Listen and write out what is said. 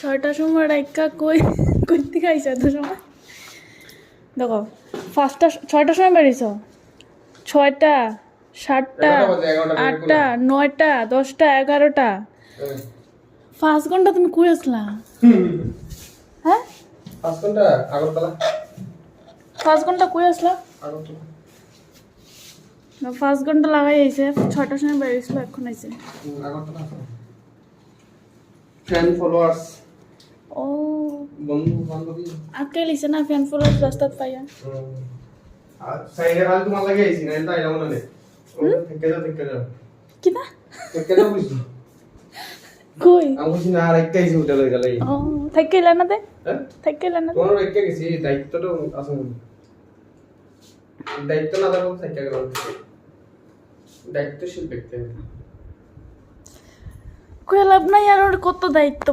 ছয়টার সময় রাইকা কই কই থেকে আইসা এত সময়? দেখো পাঁচটা ছয়টার সময় বেরিয়েছ? ছয়টা সাতটা আটটা নয়টা দশটা এগারোটা। পাঁচ ঘণ্টা তুমি কই আসলা? হ্যাঁ? পাঁচ ঘণ্টা আগরতলা। পাঁচ ঘণ্টা কই আসলা? আগরতলা। পাঁচ ঘণ্টা লাগাই আইছে ছয়টার সময় বেরিয়েছিল এখন আইছে। আগরতলা। ফ্যান ফলোয়ার্স বান্ধবী। আটকে লিছে না ফ্যান আর সাইডে আল তোমার লাগে আইছি না এটা আইলা মনে। নেই থেকে যাও থেকে যাও কিনা থেকে যাও কই? আমি বুঝি না আর আইছি উঠে লই গেলে। ও থাকি এলা না দে। থাকি না তোমার একটা গেছি দায়িত্বটা আছে দায়িত্ব না থাকলে থেকে গেল দায়িত্বশীল ব্যক্তি। কই লাভ নাই আর কত দায়িত্ব